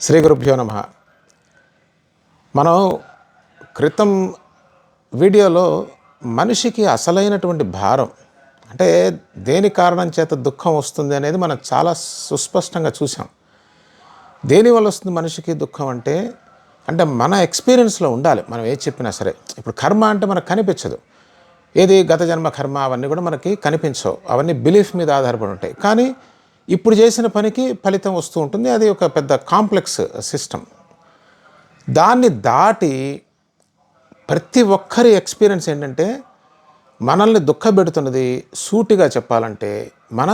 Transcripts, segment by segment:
శ్రీ గురుభ్యో నమ. మనం క్రితం వీడియోలో మనిషికి అసలైనటువంటి భారం అంటే దేని కారణం చేత దుఃఖం వస్తుంది అనేది మనం చాలా సుస్పష్టంగా చూసాం దేనివల్ల వస్తుంది మనిషికి దుఃఖం అంటే అంటే మన ఎక్స్పీరియన్స్లో ఉండాలి మనం ఏది చెప్పినా సరే. ఇప్పుడు కర్మ అంటే మనకు కనిపించదు. ఏది గత జన్మ కర్మ అవన్నీ కూడా మనకి కనిపించవు. అవన్నీ బిలీఫ్ మీద ఆధారపడి ఉంటాయి. కానీ ఇప్పుడు చేసిన పనికి ఫలితం వస్తూ ఉంటుంది. అది ఒక పెద్ద కాంప్లెక్స్ సిస్టమ్. దాన్ని దాటి ప్రతి ఒక్కరి ఎక్స్పీరియన్స్ ఏంటంటే మనల్ని దుఃఖపెడుతున్నది సూటిగా చెప్పాలంటే మన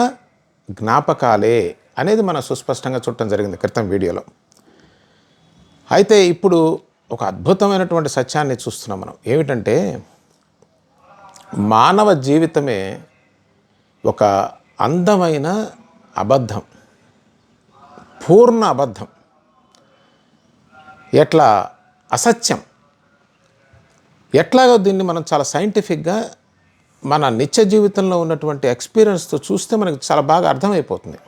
జ్ఞాపకాలే అనేది మనం సుస్పష్టంగా చూడటం జరిగింది క్రితం వీడియోలో. అయితే ఇప్పుడు ఒక అద్భుతమైనటువంటి సత్యాన్ని చూస్తున్నాం మనం. ఏమిటంటే మానవ జీవితమే ఒక అందమైన అబద్ధం. పూర్ణ అబద్ధం. ఎట్లా? అసత్యం. ఎట్లాగో దీన్ని మనం చాలా సైంటిఫిక్గా మన నిత్య జీవితంలో ఉన్నటువంటి ఎక్స్పీరియన్స్తో చూస్తే మనకు చాలా బాగా అర్థమైపోతుంది.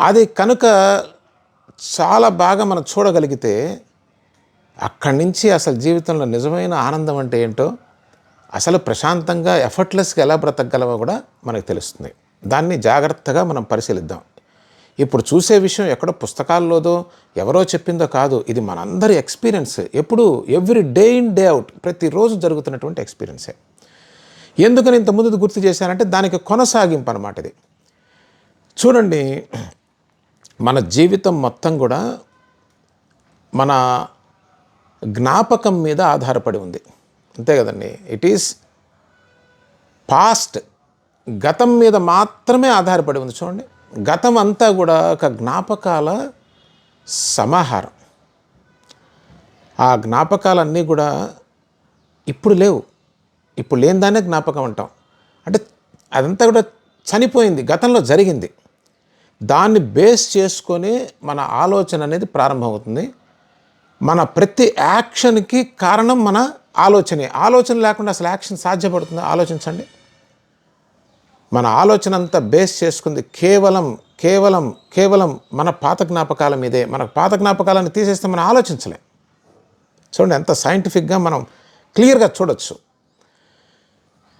అది కనుక చాలా బాగా మనం చూడగలిగితే అక్కడి నుంచి అసలు జీవితంలో నిజమైన ఆనందం అంటే ఏంటో అసలు ప్రశాంతంగా ఎఫర్ట్లెస్గా ఎలా బ్రతకగలవో కూడా మనకు తెలుస్తుంది. దాన్ని జాగ్రత్తగా మనం పరిశీలిద్దాం. ఇప్పుడు చూసే విషయం ఎక్కడో పుస్తకాల్లోదో ఎవరో చెప్పిందో కాదు. ఇది మనందరి ఎక్స్పీరియన్స్. ఎప్పుడు every day in day out ప్రతిరోజు జరుగుతున్నటువంటి ఎక్స్పీరియన్సే. ఎందుకని ఇంత ముందు గుర్తు చేశానంటే దానికి కొనసాగింపు అనమాట ఇది. చూడండి మన జీవితం మొత్తం కూడా మన జ్ఞాపకం మీద ఆధారపడి ఉంది. అంతే కదండి. ఇట్ ఈస్ పాస్ట్ గతం మీద మాత్రమే ఆధారపడి ఉంది. చూడండి. గతం అంతా కూడా ఒక జ్ఞాపకాల సమాహారం. ఆ జ్ఞాపకాలన్నీ కూడా ఇప్పుడు లేవు. ఇప్పుడు లేని దాన్నే జ్ఞాపకం అంటాం. అంటే అదంతా కూడా చనిపోయింది. గతంలో జరిగింది. దాన్ని బేస్ చేసుకొని మన ఆలోచన అనేది ప్రారంభమవుతుంది. మన ప్రతి యాక్షన్కి కారణం మన ఆలోచనే. ఆలోచన లేకుండా అసలు యాక్షన్ సాధ్యపడుతుంది? ఆలోచించండి. మన ఆలోచన అంతా బేస్ చేసుకుంది కేవలం కేవలం కేవలం మన పాత జ్ఞాపకాల మీదే. మన పాత జ్ఞాపకాలను తీసేస్తే మనం ఆలోచించలేం. చూడండి ఎంత సైంటిఫిక్గా మనం క్లియర్గా చూడొచ్చు.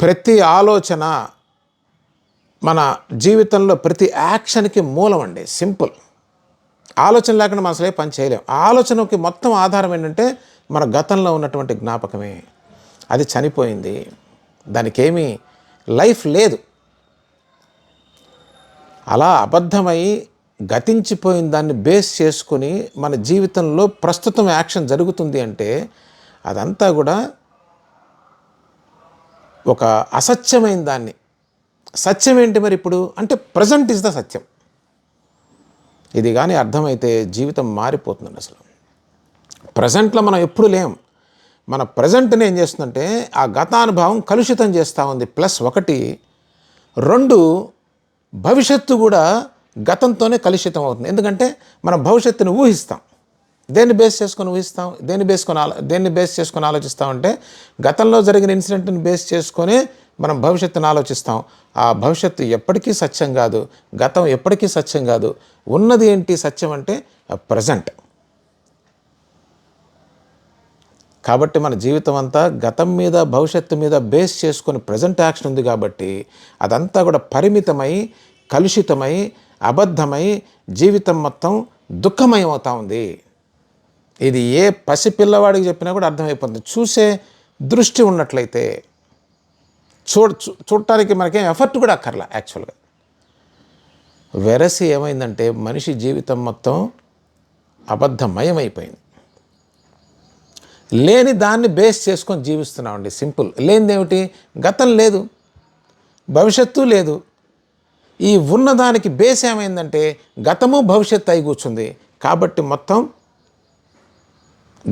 ప్రతి ఆలోచన మన జీవితంలో ప్రతి యాక్షన్కి మూలం అండి. సింపుల్. ఆలోచన లేకుండా మనం అసలే పని చేయలేం. ఆలోచనకి మొత్తం ఆధారం ఏంటంటే మన గతంలో ఉన్నటువంటి జ్ఞాపకమే. అది చనిపోయింది. దానికేమీ లైఫ్ లేదు. అలా అబద్ధమై గతించిపోయిన దాన్ని బేస్ చేసుకొని మన జీవితంలో ప్రస్తుతం యాక్షన్ జరుగుతుంది అంటే అదంతా కూడా ఒక అసత్యమైన దాన్ని. సత్యం ఏంటి మరి ఇప్పుడు? అంటే ప్రజెంట్ ఇస్ ద సత్యం. ఇది కానీ అర్థమైతే జీవితం మారిపోతుంది అసలు. ప్రజెంట్లో మనం ఎప్పుడు లేం. మన ప్రజెంట్ని ఏం చేస్తుందంటే ఆ గతానుభవం కలుషితం చేస్తూ ఉంది. ప్లస్ ఒకటి రెండు భవిష్యత్తు కూడా గతంతోనే కలుషితం అవుతుంది. ఎందుకంటే మనం భవిష్యత్తుని ఊహిస్తాం. దేన్ని బేస్ చేసుకొని ఊహిస్తాం? దేన్ని బేసుకొని ఆలో దేన్ని బేస్ చేసుకొని ఆలోచిస్తామంటే గతంలో జరిగిన ఇన్సిడెంట్ని బేస్ చేసుకొని మనం భవిష్యత్తుని ఆలోచిస్తాం. ఆ భవిష్యత్తు ఎప్పటికీ సత్యం కాదు. గతం ఎప్పటికీ సత్యం కాదు. ఉన్నది ఏంటి సత్యం అంటే ప్రజెంట్. కాబట్టి మన జీవితం అంతా గతం మీద భవిష్యత్తు మీద బేస్ చేసుకొని ప్రజెంట్ యాక్షన్ ఉంది కాబట్టి అదంతా కూడా పరిమితమై కలుషితమై అబద్ధమై జీవితం మొత్తం దుఃఖమయం అవుతా ఉంది. ఇది ఏ పసిపిల్లవాడికి చెప్పినా కూడా అర్థమైపోతుంది. చూసే దృష్టి ఉన్నట్లయితే చూడ చూ- చూడటానికి మనకేం ఎఫర్ట్ కూడా అక్కర్లా యాక్చువల్గా వెరసి ఏమైందంటే మనిషి జీవితం మొత్తం అబద్ధమయమైపోయింది. లేని దాన్ని బేస్ చేసుకొని జీవిస్తున్నామండి. సింపుల్. లేనిదేమిటి? గతం లేదు. భవిష్యత్తు లేదు. ఈ ఉన్నదానికి బేస్ ఏమైందంటే గతము భవిష్యత్తు అయి కూర్చుంది. కాబట్టి మొత్తం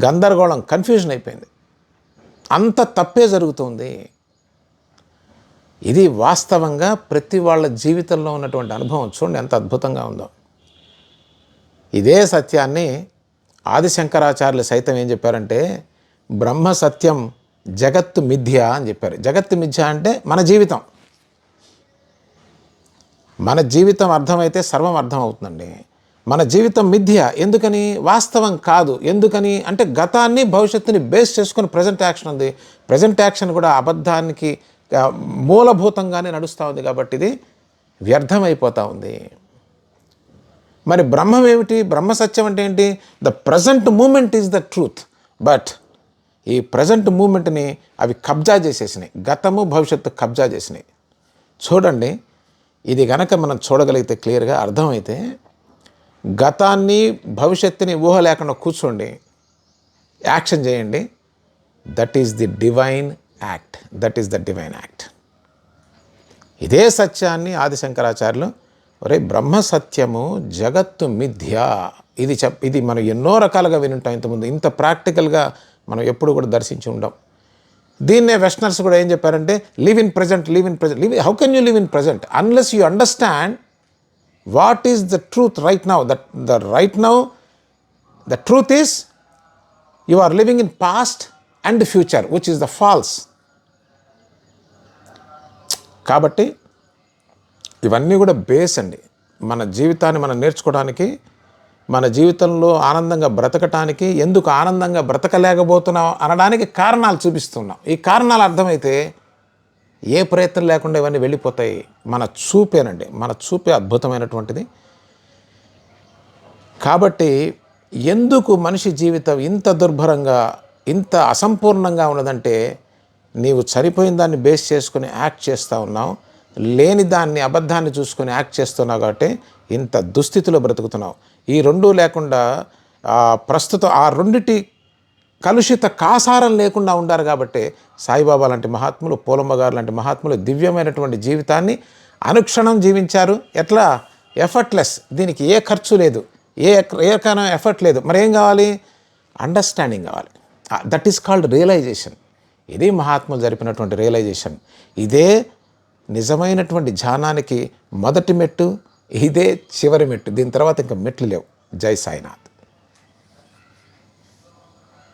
గందరగోళం కన్ఫ్యూజన్ అయిపోయింది. అంత తప్పే జరుగుతుంది. ఇది వాస్తవంగా ప్రతి వాళ్ళ జీవితంలో ఉన్నటువంటి అనుభవం. చూడండి ఎంత అద్భుతంగా ఉందో. ఇదే సత్యాన్ని ఆదిశంకరాచార్యులు సైతం ఏం చెప్పారంటే బ్రహ్మ సత్యం జగత్తు మిథ్య అని చెప్పారు. జగత్తు మిథ్య అంటే మన జీవితం. మన జీవితం అర్థమైతే సర్వం అర్థం అవుతుందండి మన జీవితం మిథ్య ఎందుకని? వాస్తవం కాదు. ఎందుకని? అంటే గతాన్ని భవిష్యత్తుని బేస్ చేసుకుని ప్రజెంట్ యాక్షన్ ఉంది. ప్రజెంట్ యాక్షన్ కూడా అబద్ధానికి మూలభూతంగానే నడుస్తూ ఉంది కాబట్టి ఇది వ్యర్థమైపోతూ ఉంది. మరి బ్రహ్మం ఏమిటి? బ్రహ్మ సత్యం అంటే ఏంటి? The present moment is the truth but ఈ ప్రజెంట్ మూమెంట్ని అవి కబ్జా చేసేసినాయి. గతము భవిష్యత్తు కబ్జా చేసినాయి. చూడండి ఇది గనక మనం చూడగలిగితే క్లియర్గా అర్థమైతే గతాన్ని భవిష్యత్తుని ఊహ లేకుండా కూర్చోండి. యాక్షన్ చేయండి. That is the divine act that is the divine act ఇదే సత్యాన్ని ఆది శంకరాచార్యులు ఒరే బ్రహ్మ సత్యము జగత్తు మిథ్య. ఇది చెప్ ఇది మనం ఎన్నో రకాలుగా వినుంటాం ఇంతకుముందు. ఇంత ప్రాక్టికల్గా మనం ఎప్పుడు కూడా దర్శించి ఉండం. దీన్నే వెస్టర్స్ కూడా ఏం చెప్పారంటే live in present live in present live how can you live in present? Unless you understand what is the truth right now. That the right now the truth is you are living in past and future which is the false. కాబట్టి ఇవన్నీ కూడా base అండి. మన జీవితాన్ని మనం నేర్చుకోవడానికి మన జీవితంలో ఆనందంగా బ్రతకటానికి ఎందుకు ఆనందంగా బ్రతకలేకపోతున్నాం అనడానికి కారణాలు చూపిస్తున్నాం. ఈ కారణాలు అర్థమైతే ఏ ప్రయత్నం లేకుండా ఇవన్నీ వెళ్ళిపోతాయి. మన చూపేనండి. మన చూపే అద్భుతమైనటువంటిది. కాబట్టి ఎందుకు మనిషి జీవితం ఇంత దుర్భరంగా ఇంత అసంపూర్ణంగా ఉన్నదంటే నీవు చనిపోయిన దాన్ని బేస్ చేసుకుని యాక్ట్ చేస్తూ ఉన్నావు. లేని దాన్ని అబద్ధాన్ని చూసుకొని యాక్ట్ చేస్తున్నావు కాబట్టి ఇంత దుస్థితిలో బ్రతుకుతున్నావు. ఈ రెండూ లేకుండా ప్రస్తుతం ఆ రెండిటి కలుషిత కాసారం లేకుండా ఉండారు కాబట్టి సాయిబాబా లాంటి మహాత్ములు పూలమ్మ గారు లాంటి మహాత్ములు దివ్యమైనటువంటి జీవితాన్ని అనుక్షణం జీవించారు. ఎట్లా? ఎఫర్ట్లెస్. దీనికి ఏ ఖర్చు లేదు. ఏ ఏ ఎఫర్ట్ లేదు. మరి ఏం కావాలి? అండర్స్టాండింగ్ కావాలి. That is called realisation. ఇది మహాత్ములు జరిపినటువంటి రియలైజేషన్. ఇదే నిజమైనటువంటి ధ్యానానికి మొదటి మెట్టు ఇదే చివరి మెట్టు. దీని తర్వాత ఇంకా మెట్లు లేవు. జై సాయినాథ్.